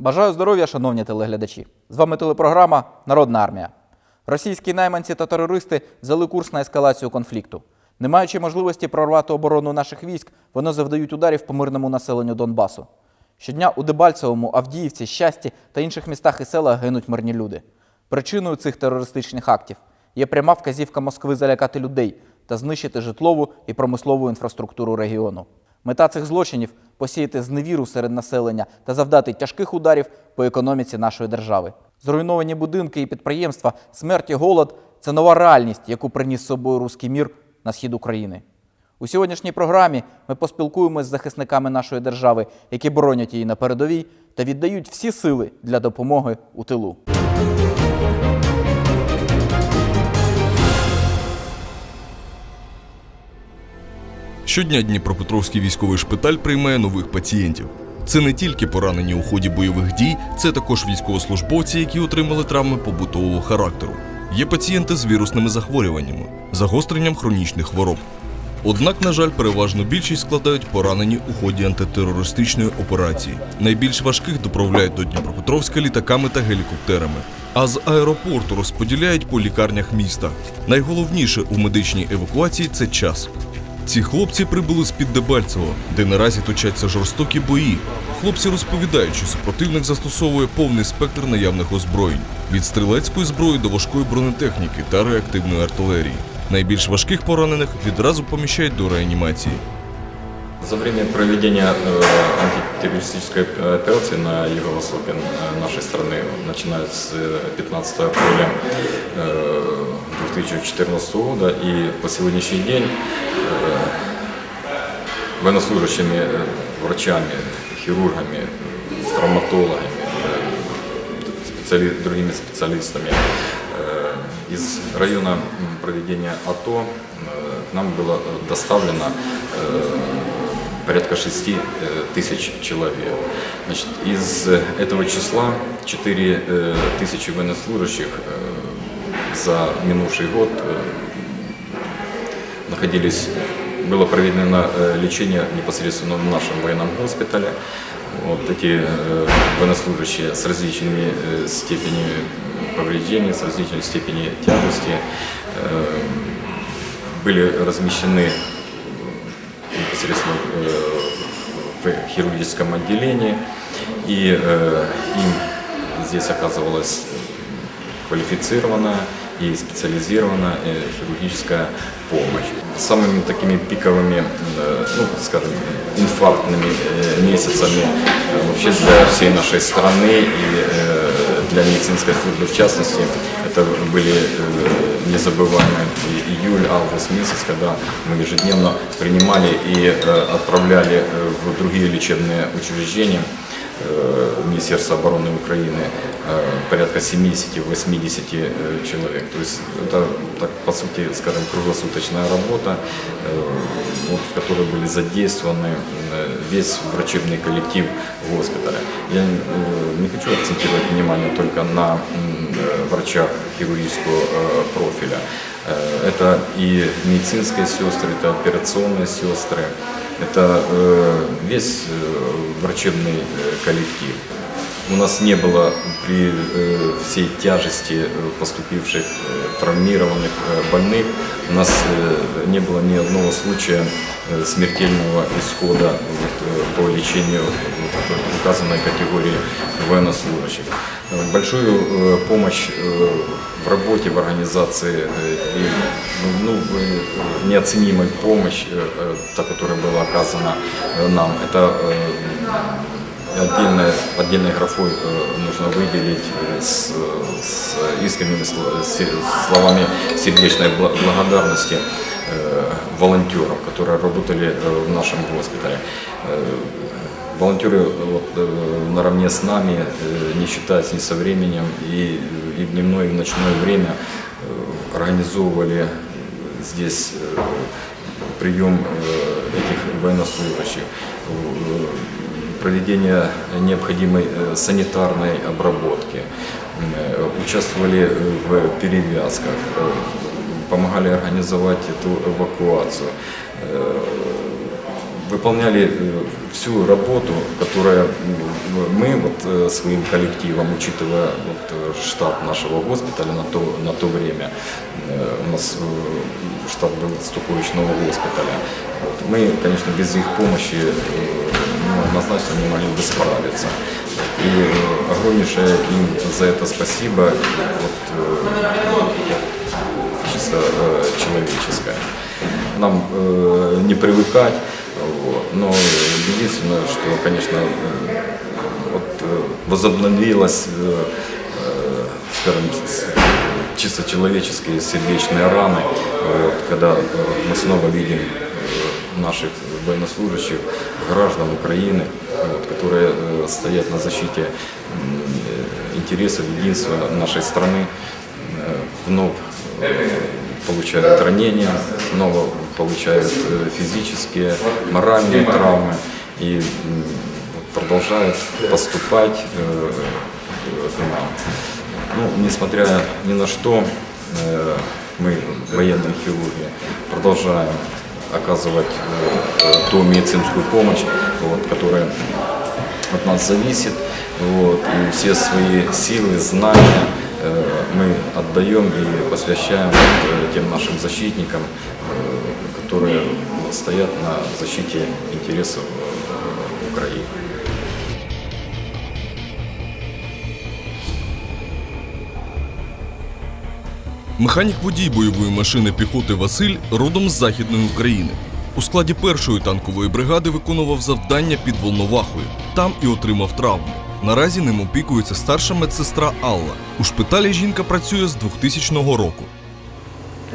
Бажаю здоров'я, шановні телеглядачі. З вами телепрограма Народна армія. Російські найманці та терористи взяли курс на ескалацію конфлікту. Не маючи можливості прорвати оборону наших військ, вони завдають ударів по мирному населенню Донбасу. Щодня у Дебальцевому, Авдіївці, Щасті та інших містах і селах гинуть мирні люди. Причиною цих терористичних актів є пряма вказівка Москви залякати людей та знищити житлову і промислову інфраструктуру регіону. Мета цих злочинів посіяти зневіру серед населення та завдати тяжких ударів по економіці нашої держави. Зруйновані будинки і підприємства, смерть і голод це нова реальність, яку приніс з собою руський мір на схід України. У сьогоднішній програмі ми поспілкуємось з захисниками нашої держави, які боронять її на передовій та віддають всі сили для допомоги у тилу. Щодня Дніпропетровський військовий шпиталь приймає нових пацієнтів. Це не тільки поранені у ході бойових дій, це також військовослужбовці, які отримали травми побутового характеру. Є пацієнти з вірусними захворюваннями, загостренням хронічних хвороб. Однак, на жаль, переважну більшість складають поранені у ході антитерористичної операції. Найбільш важких доправляють до Дніпропетровська літаками та гелікоптерами. А з аеропорту розподіляють по лікарнях міста. Найголовніше у медичній евакуації це час. Ці хлопці прибули з під Дебальцево, де наразі точаться жорстокі бої. Хлопці розповідають, що супротивник застосовує повний спектр наявних озброєнь від стрілецької зброї до важкої бронетехніки та реактивної артилерії. Найбільш важких поранених відразу поміщають до реанімації. За время проведения э, антитеррористической э, операции на юго-востоке э, нашей страны, начиная с э, 15 апреля э, 2014 года и по сегодняшний день э, военнослужащими, врачами, хирургами, травматологами, специали- другими специалистами из района проведения АТО нам было доставлено порядка 6 э, тысяч человек. Значит, из этого числа 4 э, тысячи военнослужащих за минувший год находились, было проведено э, лечение непосредственно в нашем военном госпитале. Вот эти э, военнослужащие с различными э, степенями повреждений, с различной степенью тяжести были размещены непосредственно в хирургическом отделении, и им здесь оказывалась квалифицированная и специализированная э, хирургическая помощь. Самыми такими пиковыми, э, ну, скажем, инфарктными э, месяцами вообще для всей нашей страны и для медицинской службы в частности, это были незабываемые июль, август месяц, когда мы ежедневно принимали и отправляли в другие лечебные учреждения э, Министерства обороны Украины э, порядка 70-80 э, человек. То есть это, так, по сути, скажем, круглосуточная работа, вот, в которой были задействованы весь врачебный коллектив госпиталя. Я не хочу акцентировать внимание только на врачах хирургического э, профиля. Э, Это и медицинские сестры, это операционные сестры, это э, весь э, врачебный э, коллектив. У нас не было при э, всей тяжести э, поступивших э, травмированных больных, у нас не было ни одного случая смертельного исхода по лечению указанной категории военнослужащих. Большую помощь в работе, в организации и ну, неоценимой помощь, та, которая была оказана нам, это э, отдельной, графой э, нужно выделить э, с, с искренними словами сердечной бла- благодарности э, волонтерам, которые работали в нашем госпитале. Волонтеры вот, наравне с нами, не считаясь ни со временем, и, и в дневное, и в ночное время организовывали здесь прием этих военнослужащих, проведение необходимой э, санитарной обработки, э, участвовали э, в перевязках, помогали организовать эту эвакуацию. Выполняли всю работу, которая мы вот своим коллективом, учитывая вот, штат нашего госпиталя на то, на то время, у нас штат был стуковичного госпиталя, вот, мы, конечно, без их помощи однозначно не могли бы справиться. И э, огромнейшее им за это спасибо. Вот, э, чисто э, человеческое. Нам не привыкать, вот, но единственное, что, конечно, вот, возобновилась, э, скажем, чисто человеческие сердечные раны, вот, когда мы снова видим наших военнослужащих, граждан Украины, вот, которые э, стоят на защите э, интересов, единства нашей страны, э, вновь получают ранения, снова получают физические, моральные травмы и продолжают поступать. Ну, несмотря ни на что, мы, военные хирурги, продолжаем оказывать э, ту медицинскую помощь, вот, которая от нас зависит. Вот, и все свои силы, знания э, мы отдаем и посвящаем э, тем нашим защитникам, которые стоят на защите интересов Украины. Механік водій бойової машини піхоти Василь родом з Західної України. У складі першої танкової бригади виконував завдання під Волновахою. Там і отримав травму. Наразі ним опікується старша медсестра Алла. У шпиталі жінка працює з 2000 року.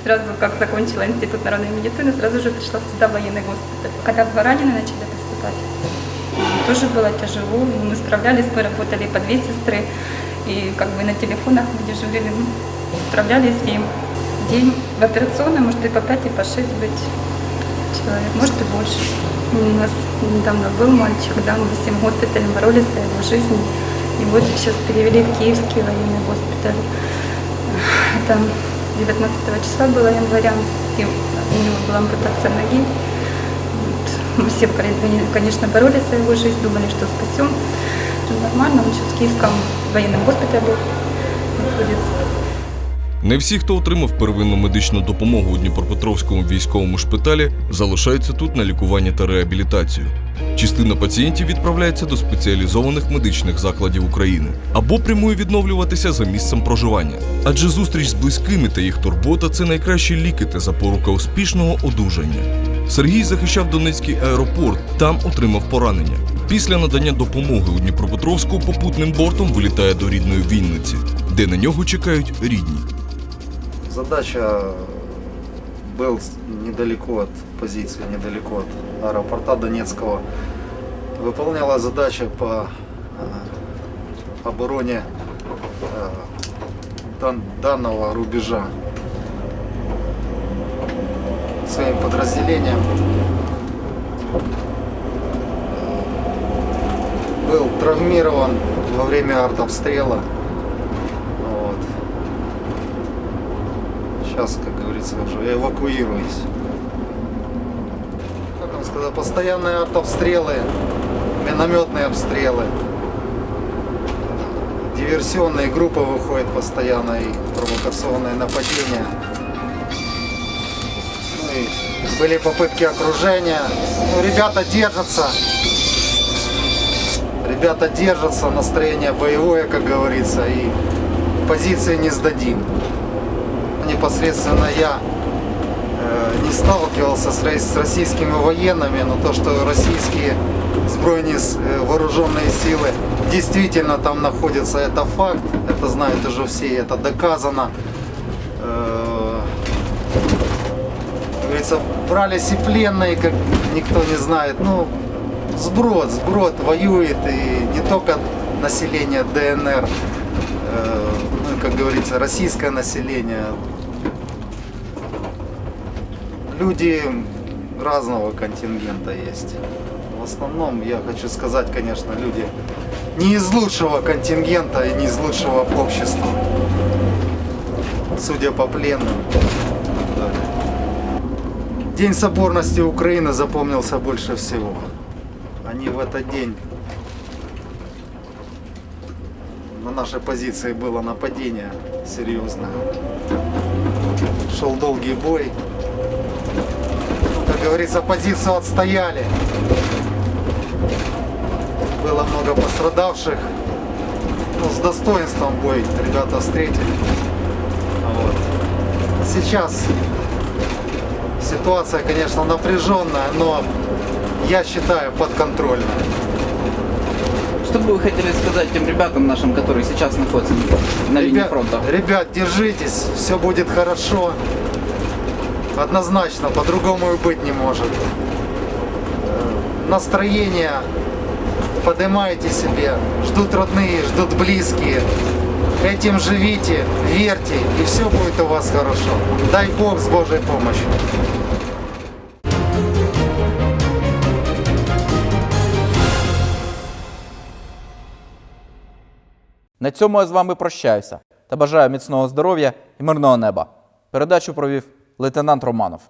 Сразу, как закончила институт народной медицины, сразу же пришла сюда в военный госпиталь. Когда два раненые начали поступать, тоже было тяжело. но Мы справлялись, мы работали по две сестры. И как бы на телефонах мы дежурили, Ну, справлялись и день в операционной может и по 5, и по 6 быть человек, может и больше. У нас недавно был мальчик, да, мы всем госпиталем боролись за его жизнь. И вот сейчас перевели в Киевский военный госпиталь. Это 19 числа было января, и у него была ампутация ноги. Вот. Мы все, конечно, боролись за его жизнь, думали, что спасем. Ну, Нормально, он сейчас в Киевском военном госпитале находится. Не всі, хто отримав первинну медичну допомогу у Дніпропетровському військовому шпиталі, залишаються тут на лікування та реабілітацію. Частина пацієнтів відправляється до спеціалізованих медичних закладів України або прямує відновлюватися за місцем проживання. Адже зустріч з близькими та їх турбота це найкращі ліки та запорука успішного одужання. Сергій захищав Донецький аеропорт, там отримав поранення. Після надання допомоги у Дніпропетровську попутним бортом вилітає до рідної Вінниці, де на нього чекають рідні. Задача был с- недалеко от позиции, недалеко от аэропорта Донецкого. Выполняла задача по э, обороне э, дан- данного рубежа своим подразделением. Был травмирован во время артобстрела. Вот. Сейчас, как говорится, уже эвакуируюсь. Как вам сказать, постоянные артобстрелы, минометные обстрелы. Диверсионные группы выходят постоянно и провокационные нападения. Ну и были попытки окружения. Ну, ребята держатся. Ребята держатся, настроение боевое, как говорится, и позиции не сдадим непосредственно я э, не сталкивался с, рос- с российскими военными, но то, что российские сбройные с- э, вооруженные силы действительно там находятся, это факт, это знают уже все, это доказано. Э, говорится, брались и пленные, как никто не знает. Ну, сброд, сброд воюет и не только население ДНР, ну, как говорится, российское население. Люди разного контингента есть. В основном, я хочу сказать, конечно, люди не из лучшего контингента и не из лучшего общества. Судя по пленным. День соборности Украины запомнился больше всего. Они в этот день на нашей позиции было нападение серьезное. Шел долгий бой. Как говорится, позицию отстояли. Было много пострадавших. Но с достоинством бой ребята встретили. Вот. Сейчас ситуация, конечно, напряженная, но я считаю подконтрольная. Что бы вы хотели сказать тем ребятам нашим, которые сейчас находятся на линии Ребят, фронта? ребят, держитесь, все будет хорошо. Однозначно, по-другому и быть не может. Э, Настроение поднимайте себе, ждут родные, ждут близкие. Этим живите, верьте, и все будет у вас хорошо. Дай Бог с Божьей помощью. На цьому я з вами прощаюся та бажаю міцного здоров'я і мирного неба. Передачу провів лейтенант Романов.